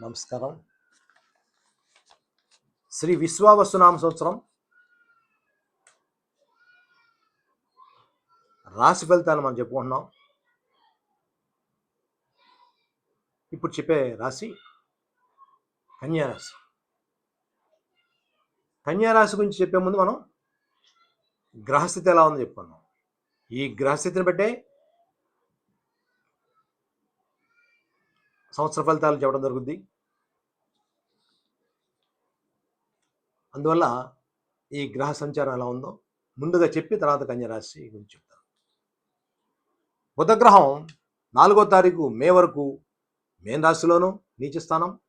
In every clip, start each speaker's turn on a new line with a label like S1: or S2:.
S1: నమస్కారం. శ్రీ విశ్వావసునామ సంవత్సరం. రాశి ఫలితాలు మనం చెప్పుకుంటున్నాం. ఇప్పుడు చెప్పే రాశి కన్యారాశి కన్యారాశి గురించి చెప్పే ముందు మనం గ్రహస్థితి ఎలా ఉందో చెప్పుకున్నాం ఈ గ్రహస్థితిని బట్టే సంవత్సర ఫలితాలు చెప్పడం జరుగుద్ది. అందువల్ల ఈ గ్రహ సంచారం ఎలా ఉందో ముందుగా చెప్పి తర్వాత కన్యరాశి గురించి చెప్తాను. బుధగ్రహం నాలుగో తారీఖు మే వరకు మేన్ రాశిలోను నీచ స్థానం.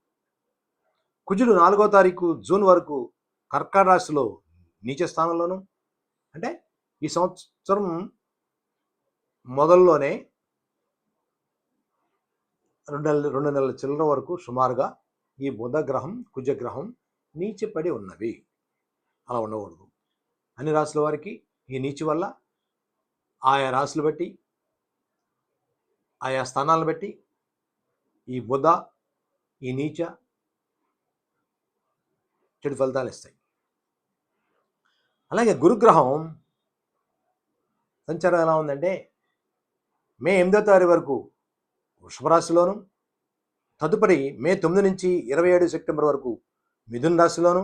S1: కుజుడు నాలుగో తారీఖు జూన్ వరకు కర్కాట రాశిలో నీచ స్థానంలోను. అంటే ఈ సంవత్సరం మొదల్లోనే రెండు నెలలు రెండు నెలల చిల్లర వరకు సుమారుగా ఈ బుధగ్రహం కుజగ్రహం నీచిపడి ఉన్నవి. అలా ఉండకూడదు. అన్ని రాసుల వారికి ఈ నీచి వల్ల ఆయా రాసులు బట్టి ఆయా స్థానాలను బట్టి ఈ బుధ ఈ నీచ చెడు ఫలితాలు ఇస్తాయి. అలాగే గురుగ్రహం సంచారం ఎలా ఉందంటే మే ఎనిమిదో తారీఖు వరకు వృషభరాశిలోను తదుపరి మే తొమ్మిది నుంచి ఇరవై ఏడు సెప్టెంబర్ వరకు మిథున్ రాశిలోను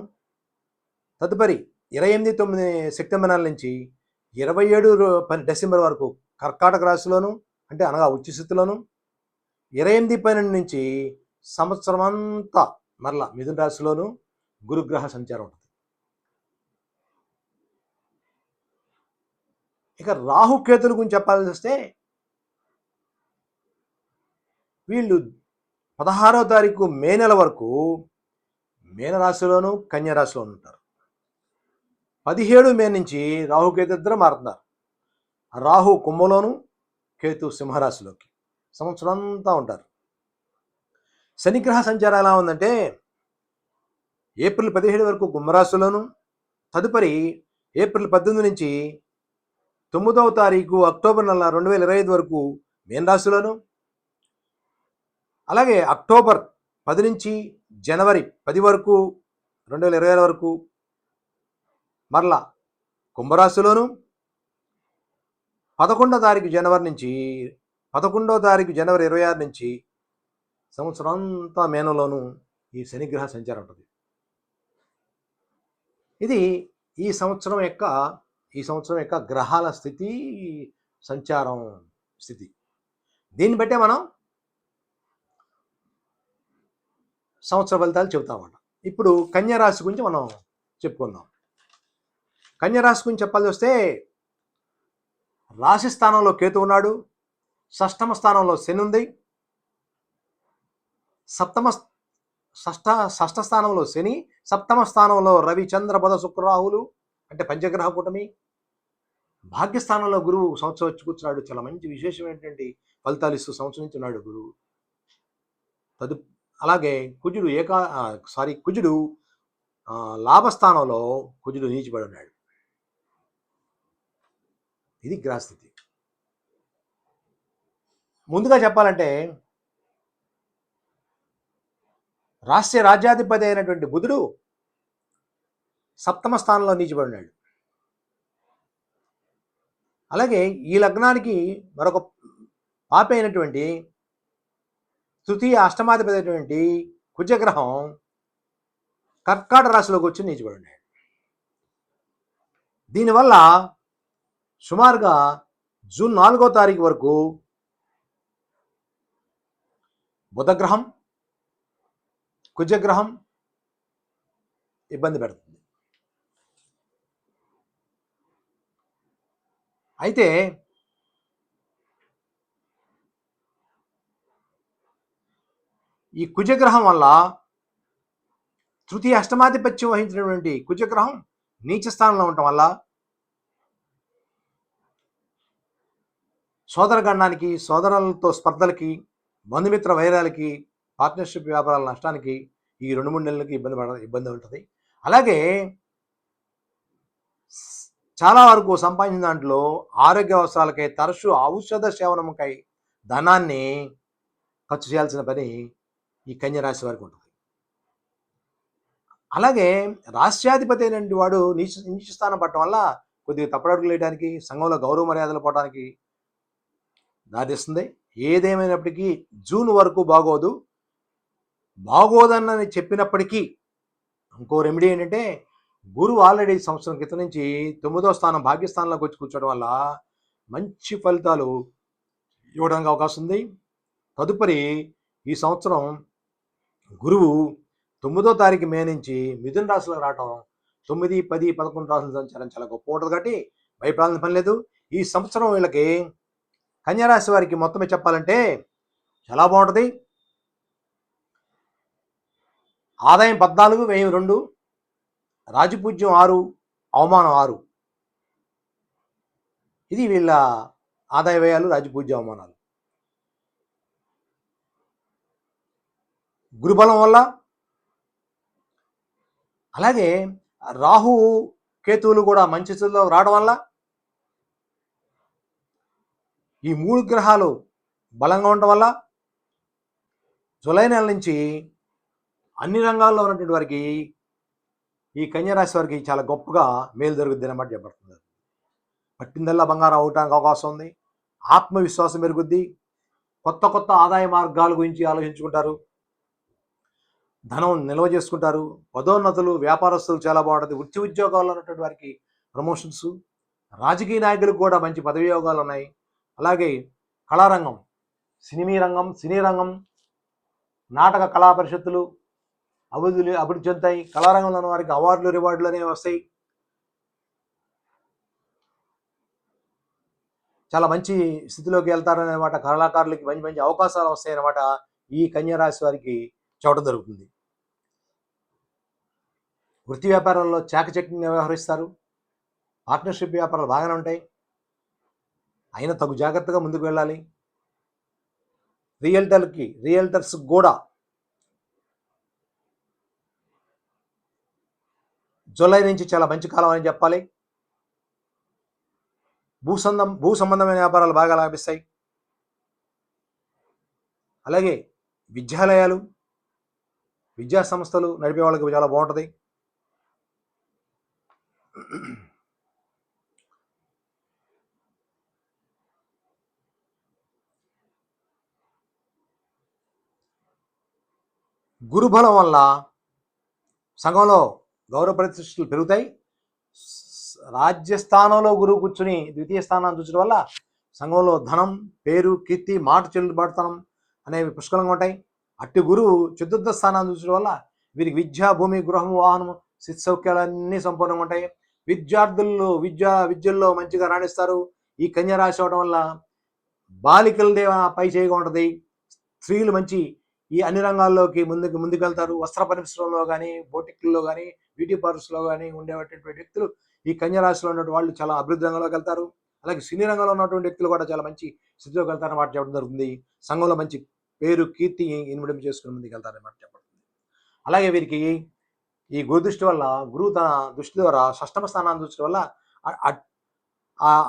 S1: తదుపరి ఇరవై ఎనిమిది తొమ్మిది సెప్టెంబర్ నెల నుంచి ఇరవై ఏడు రో- డిసెంబర్ వరకు కర్కాటక రాశిలోను అంటే అనగా ఉచ్చస్థితిలోను ఇరవై ఎనిమిది పన్నెండు నుంచి సంవత్సరం అంతా మరలా మిథున్ రాశిలోను గురుగ్రహ సంచారం ఉంటుంది. ఇక రాహుకేతుల గురించి చెప్పాల్సి వస్తే వీళ్ళు పదహారవ తారీఖు మే నెల వరకు మీనరాశిలోను కన్యరాశిలోను ఉంటారు. పదిహేడు మే నుంచి రాహుకేతు ఇద్దరు మారుతున్నారు. రాహు కుంభలోను కేతు సింహరాశిలోకి సంవత్సరం అంతా ఉంటారు. శనిగ్రహ సంచారం ఎలా ఉందంటే ఏప్రిల్ పదిహేడు వరకు కుంభరాశిలోను తదుపరి ఏప్రిల్ పద్దెనిమిది నుంచి తొమ్మిదవ తారీఖు అక్టోబర్ నెల రెండు వేల ఇరవై ఐదు వరకు మీనరాశిలోను అలాగే అక్టోబర్ పది నుంచి జనవరి పది వరకు రెండు వేల ఇరవై వరకు మరలా కుంభరాశిలోను పదకొండో తారీఖు జనవరి నుంచి పదకొండో తారీఖు జనవరి ఇరవై ఆరు నుంచి సంవత్సరం అంతా మేనలోనూ ఈ శనిగ్రహ సంచారం ఉంటుంది. ఇది ఈ సంవత్సరం యొక్క ఈ సంవత్సరం యొక్క గ్రహాల స్థితి సంచారం స్థితి. దీన్ని బట్టే మనం సంవత్సర ఫలితాలు చెబుతామన్న. ఇప్పుడు కన్యారాశి గురించి మనం చెప్పుకుందాం. కన్యారాశి గురించి చెప్పాల్సి వస్తే రాశి స్థానంలో కేతు ఉన్నాడు షష్టమ స్థానంలో శని ఉంది సప్తమ షష్ట షష్ఠ స్థానంలో శని సప్తమ స్థానంలో రవి చంద్ర బుధ శుక్ర రాహులు అంటే పంచగ్రహ కూటమి. భాగ్యస్థానంలో గురువు సంవత్సరం వచ్చి కూర్చున్నాడు. చాలా మంచి విశేషమైనటువంటి ఫలితాలు ఇస్తూ సంవత్సరం నుంచి ఉన్నాడు గురువు. తదు అలాగే కుజుడు ఏకా సారీ కుజుడు లాభస్థానంలో కుజుడు నీచిపడి ఉన్నాడు. ఇది గ్రహస్థితి. ముందుగా చెప్పాలంటే రాష్ట్ర రాజ్యాధిపతి అయినటువంటి బుధుడు సప్తమ స్థానంలో నీచిపడి ఉన్నాడు. అలాగే ఈ లగ్నానికి మరొక పాప అయినటువంటి తృతీయ అష్టమాధిపతి అయినటువంటి కుజగ్రహం కర్కాట రాశిలోకి వచ్చి నీచిపడి ఉన్నాడు దీనివల్ల సుమారుగా జూన్ నాలుగో తారీఖు వరకు బుధగ్రహం కుజగ్రహం ఇబ్బంది పెడుతుంది. అయితే ఈ కుజగ్రహం వల్ల తృతీయ అష్టమాధిపత్యం వహించినటువంటి కుజగ్రహం నీచ స్థానంలో ఉండటం వల్ల సోదరగణానికి సోదరులతో స్పర్ధలకి బంధుమిత్ర వైరాలకి పార్ట్నర్షిప్ వ్యాపారాల నష్టానికి ఈ రెండు మూడు నెలలకి ఇబ్బంది పడ ఇబ్బంది ఉంటుంది. అలాగే చాలా వరకు సంపాదించిన దాంట్లో ఆరోగ్య అవసరాలకై తరచు ఔషధ సేవనముకై ధనాన్ని ఖర్చు చేయాల్సిన పని ఈ కన్యరాశి వారికి ఉంటుంది. అలాగే రాష్ట్రాధిపతి అయినటువంటి వాడు నీచ నీచ స్థానం పట్టడం వల్ల కొద్దిగా తప్పడడుగులు వేయడానికి సంఘంలో గౌరవ మర్యాదలు పోవడానికి దారిస్తుంది ఏదేమైనప్పటికీ జూన్ వరకు బాగోదు. బాగోదన్నని చెప్పినప్పటికీ ఇంకో రెమెడీ ఏంటంటే గురువు ఆల్రెడీ సంవత్సరం క్రితం నుంచి తొమ్మిదో స్థానం భాగ్యస్థానంలోకి వచ్చి కూర్చోవడం వల్ల మంచి ఫలితాలు ఇవ్వడానికి అవకాశం ఉంది. తదుపరి ఈ సంవత్సరం గురువు తొమ్మిదో తారీఖు మే నుంచి మిథున రాశిలోకి రావటం తొమ్మిది పది పదకొండు రాసుల సంచారం చాలా గొప్ప ఉంటుంది కాబట్టి భయపడాల్సిన పని లేదు. ఈ సంవత్సరం వీళ్ళకి కన్యారాశి వారికి మొత్తమే చెప్పాలంటే చాలా బాగుంటుంది. ఆదాయం పద్నాలుగు వ్యయం రెండు రాజపూజ్యం ఆరు అవమానం ఆరు. ఇది వీళ్ళ ఆదాయ వ్యయాలు రాజపూజ్య అవమానాలు. గురుబలం వల్ల? అలాగే రాహు కేతువులు కూడా మంచి స్థితిలో రావడం వల్ల? ఈ మూడు గ్రహాలు బలంగా ఉండటం వల్ల? జులై నెల నుంచి అన్ని రంగాల్లో ఉన్నటువంటి వారికి ఈ కన్యరాశి వారికి చాలా గొప్పగా మేలు జరుగుద్ది అన్నమాట చెప్పబడుతుంది. పట్టిందల్లా బంగారం అవటానికి అవకాశం ఉంది. ఆత్మవిశ్వాసం పెరుగుద్ది. కొత్త కొత్త ఆదాయ మార్గాల గురించి ఆలోచించుకుంటారు. ధనం నిల్వ చేసుకుంటారు. పదోన్నతులు వ్యాపారస్తులు చాలా బాగుంటుంది. వృత్తి ఉద్యోగాల్లో ఉన్నటువంటి వారికి ప్రమోషన్స్ రాజకీయ నాయకులకు కూడా మంచి పదవి యోగాలు ఉన్నాయి. అలాగే కళారంగం సినిమీ రంగం సినీ రంగం నాటక కళా పరిషత్తులు అభివృద్ధి అభివృద్ధి చెందుతాయి. కళారంగంలో ఉన్న వారికి అవార్డులు రివార్డులు అనేవి వస్తాయి. చాలా మంచి స్థితిలోకి వెళ్తారనమాట కళాకారులకి మంచి మంచి అవకాశాలు వస్తాయన్నమాట ఈ కన్యా రాశి వారికి చోట జరుగుతుంది. వృత్తి వ్యాపారంలో చాకచక్యంగా వ్యవహరిస్తారు. పార్ట్నర్షిప్ వ్యాపారాలు బాగానే ఉంటాయి. అయినా తగు జాగ్రత్తగా ముందుకు వెళ్ళాలి. రియల్టర్కి రియల్టర్స్ కూడా జూలై నుంచి చాలా మంచి కాలం అని చెప్పాలి. భూసంధం భూ సంబంధమైన వ్యాపారాలు బాగా లాభిస్తాయి. అలాగే విద్యాలయాలు విద్యా సంస్థలు నడిపే వాళ్ళకి చాలా బాగుంటుంది. గురుబలం వల్ల సంఘంలో గౌరవ ప్రతిష్టలు పెరుగుతాయి. రాజ్యస్థానంలో గురువు కూర్చుని ద్వితీయ స్థానాన్ని చూసిన వల్ల సంఘంలో ధనం పేరు కీర్తి మాట చెల్లుబాటుతనం అనేవి పుష్కలంగా ఉంటాయి. అట్టి గురువు చతుర్థ స్థానాన్ని చూసిన వల్ల వీరికి విద్య భూమి గృహం వాహనం స్థితి సౌఖ్యాలన్నీ సంపూర్ణంగా ఉంటాయి. విద్యార్థుల్లో విద్య విద్యల్లో మంచిగా రాణిస్తారు. ఈ కన్య రాశి అవడం వల్ల బాలికల దేవ పై చేయగా ఉంటుంది. స్త్రీలు మంచి ఈ అన్ని రంగాల్లోకి ముందుకు ముందుకెళ్తారు. వస్త్ర పరిశ్రమలో కానీ బోటిక్లలో కానీ బ్యూటీ పార్లర్స్లో కానీ ఉండేటటువంటి వ్యక్తులు ఈ కన్య రాశిలో ఉన్నటువంటి వాళ్ళు చాలా అభివృద్ధి రంగంలోకి వెళ్తారు. అలాగే సినీ రంగంలో ఉన్నటువంటి వ్యక్తులు కూడా చాలా మంచి స్థితిలోకి వెళ్తారని మాట చెప్పడం జరుగుతుంది. సంఘంలో మంచి పేరు కీర్తి ఇన్విడం చేసుకుని ముందుకు వెళ్తారని చెప్పబడుతుంది అలాగే వీరికి ఈ గురు దృష్టి వల్ల గురువు తన దృష్టి ద్వారా షష్టమ స్థానాన్ని చూసిన వల్ల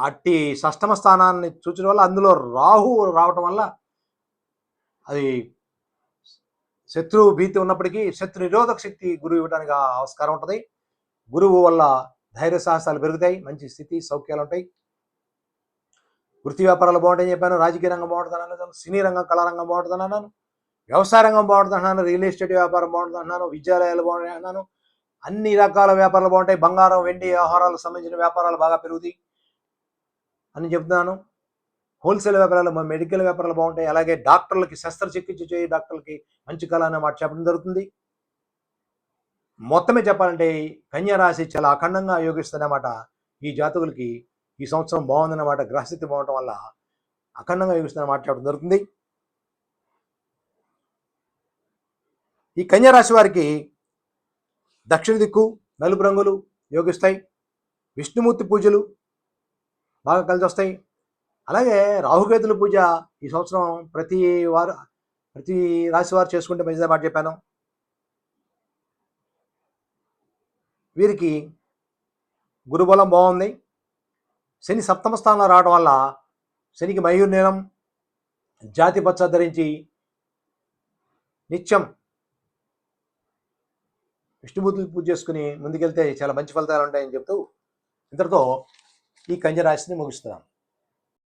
S1: అట్టి షష్టమ స్థానాన్ని చూచడం వల్ల అందులో రాహు రావటం వల్ల అది శత్రువు భీతి ఉన్నప్పటికీ శత్రు నిరోధక శక్తి గురువు ఇవ్వడానికి ఆస్కారం ఉంటుంది. గురువు వల్ల ధైర్య సాహసాలు పెరుగుతాయి మంచి స్థితి సౌఖ్యాలు ఉంటాయి. వృత్తి వ్యాపారాలు బాగుంటాయని చెప్పాను రాజకీయ రంగం బాగుంటుంది అన్నాను సినీ రంగం కళారంగం బాగుంటుంది అన్నాను వ్యవసాయ రంగం బాగుంటుంది అన్నాను రియల్ ఎస్టేట్ వ్యాపారం బాగుంటుంది అన్నాను విద్యాలయాలు బాగుంటాయి అన్నాను అన్ని రకాల వ్యాపారాలు బాగుంటాయి బంగారం వెండి ఆహారాలకు సంబంధించిన వ్యాపారాలు బాగా పెరుగుతాయి అని చెప్తున్నాను. హోల్సేల్ వ్యాపారాలు మా మెడికల్ వ్యాపారాలు బాగుంటాయి అలాగే డాక్టర్లకి శస్త్రచికిత్స చేయ డాక్టర్లకి మంచి కళ అనే మాట చెప్పడం జరుగుతుంది. మొత్తమే చెప్పాలంటే కన్యా రాశి చాలా అఖండంగా యోగిస్తుందన్నమాట ఈ జాతకులకి. ఈ సంవత్సరం బాగుందన్నమాట గ్రహస్థితి బాగుండటం వల్ల అఖండంగా యోగిస్తుందని మాట జరుగుతుంది. ఈ కన్యా రాశి వారికి దక్షిణ దిక్కు నలుపు రంగులు యోగిస్తాయి. విష్ణుమూర్తి పూజలు బాగా కలిసి వస్తాయి. అలాగే రాహుకేతుల పూజ ఈ సంవత్సరం ప్రతి వారు ప్రతి రాశి వారు చేసుకుంటే మంచిదని మాట చెప్పాను. వీరికి గురుబలం బాగుంది. శని సప్తమ స్థానంలో రావడం వల్ల శనికి మయూర్ నీలం జాతి పచ్చ ధరించి నిత్యం విష్ణుమూర్తులు పూజ చేసుకుని ముందుకెళ్తే చాలా మంచి ఫలితాలు ఉంటాయని చెప్తూ ఇంతటితో ఈ కంజరాశిని ముగిస్తున్నాను ముగిస్తున్నాం.